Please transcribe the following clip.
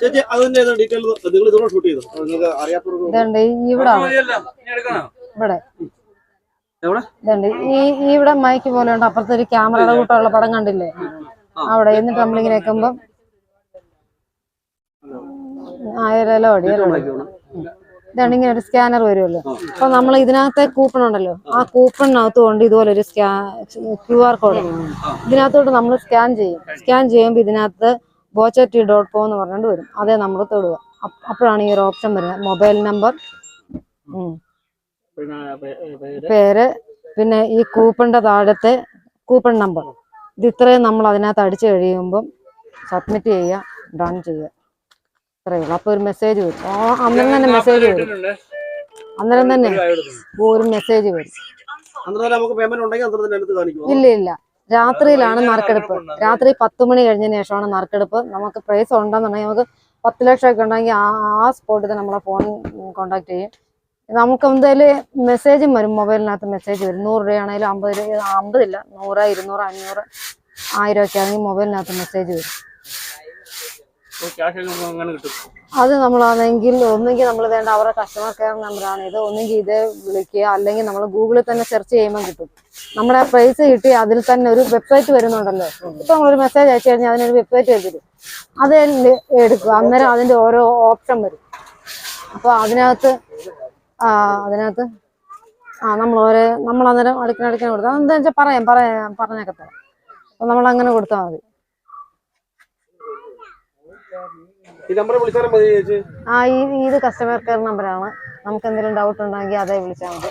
ചേച്ചി അതിന്റെ ഡീറ്റെയിൽ നിങ്ങൾ ഇതുകൂടെ ഷൂട്ട് ചെയ്തു? നിങ്ങൾക്ക് അറിയാത്തവർക്ക് ഇതുണ്ട് ഈ ഇവിടെ ഇവിടെ. എവിടെ? ഇതുണ്ട്. ഈ ഈ ഇവിടെ മൈക്ക് പോലെ ഉണ്ട്. അപ്പുറത്തെ ഒരു ക്യാമറയുടെ കൂട്ടമുള്ള പടം കണ്ടില്ലേ? അവിടെ എന്നിട്ട് നമ്മളിങ്ങനെ വെക്കുമ്പം ആയിരല്ലോ അടിയല്ലോ ഇതാണ് ഇങ്ങനെ ഒരു സ്കാനർ വരുമല്ലോ. അപ്പൊ നമ്മൾ ഇതിനകത്തെ കൂപ്പൺ ഉണ്ടല്ലോ. ആ കൂപ്പണിനകത്ത് കൊണ്ട് ഇതുപോലെ ഒരു സ്കാ ക്യു ആർ കോഡ് ഇതിനകത്തോട്ട് നമ്മൾ സ്കാൻ ചെയ്യും. സ്കാൻ ചെയ്യുമ്പോൾ ഇതിനകത്ത് ബോച്ചറ്റി ഡോട്ട് കോം എന്ന് പറഞ്ഞുകൊണ്ട് വരും. അതേ നമ്മൾ തൊടുക അപ്പ- അപ്പോഴാണ് ഈ ഒരു ഓപ്ഷൻ വരുന്നത്. മൊബൈൽ നമ്പർ പിന്നെ പേര്? പിന്നെ ഈ കൂപ്പണിന്റെ താഴത്തെ കൂപ്പൺ നമ്പർ ഇത് ഇത്രയും നമ്മൾ അതിനകത്ത് അടിച്ചു കഴിയുമ്പം സബ്മിറ്റ് ചെയ്യുക ഡൺ ചെയ്യുക. ഇത്രയേ ഉള്ളൂ. അപ്പോൾ ഒരു മെസ്സേജ് വരും. ഓ അന്നേരം തന്നെ മെസ്സേജ് വരും. അന്നേരം തന്നെ ഒരു മെസ്സേജ് വരും. ഇല്ല ഇല്ല. രാത്രിയിലാണ് നറുക്കെടുപ്പ്. രാത്രി പത്ത് മണി കഴിഞ്ഞതിന് ശേഷമാണ് നറുക്കെടുപ്പ്. നമുക്ക് പ്രൈസ് ഉണ്ടെന്നുണ്ടെങ്കിൽ നമുക്ക് പത്ത് ലക്ഷം ഒക്കെ ഉണ്ടെങ്കിൽ ആ സ്പോട്ടിൽ തന്നെ നമ്മളെ ഫോൺ കോണ്ടാക്ട് ചെയ്യും. നമുക്ക് എന്തായാലും മെസ്സേജും വരും. മൊബൈലിനകത്ത് മെസ്സേജ് വരും. നൂറ് രൂപയാണെങ്കിലും അമ്പത് രൂപ അമ്പതില്ല. നൂറ് ഇരുന്നൂറ് അഞ്ഞൂറ് ആയിരം ഒക്കെ ആണെങ്കിൽ മൊബൈലിനകത്ത് മെസ്സേജ് വരും. അത് നമ്മളാണെങ്കിൽ ഒന്നെങ്കിൽ നമ്മൾ വേണ്ട അവരുടെ കസ്റ്റമർ കെയർ നമ്പറാണ് ഇത്. ഒന്നെങ്കിൽ ഇത് വിളിക്കുക. അല്ലെങ്കിൽ നമ്മൾ ഗൂഗിളിൽ തന്നെ സെർച്ച് ചെയ്യുമ്പോൾ കിട്ടും. നമ്മുടെ പ്രൈസ് കിട്ടി അതിൽ തന്നെ ഒരു വെബ്സൈറ്റ് വരുന്നുണ്ടല്ലോ. ഇപ്പൊ നമ്മളൊരു മെസ്സേജ് അയച്ചു കഴിഞ്ഞാൽ അതിനൊരു വെബ്സൈറ്റ് വരും. അത് എടുക്കുക. അന്നേരം അതിന്റെ ഓരോ ഓപ്ഷൻ വരും. അപ്പൊ അതിനകത്ത് ആ അതിനകത്ത് ആ നമ്മൾ ഓരോ നമ്മൾ അന്നേരം അടുക്കണ അടുക്കണ കൊടുത്താൽ എന്താ വെച്ചാൽ പറയാം പറയാം പറഞ്ഞൊക്കെ തരാം അപ്പൊ നമ്മൾ അങ്ങനെ കൊടുത്താൽ മതി. ഈ നമ്പർ വിളിച്ചാലും മതി ആ ഈ ഇത് കസ്റ്റമർ കെയർ നമ്പറാണ് നമുക്ക് എന്തെങ്കിലും ഡൗട്ട് ഉണ്ടെങ്കിൽ അതേ വിളിച്ചാൽ മതി.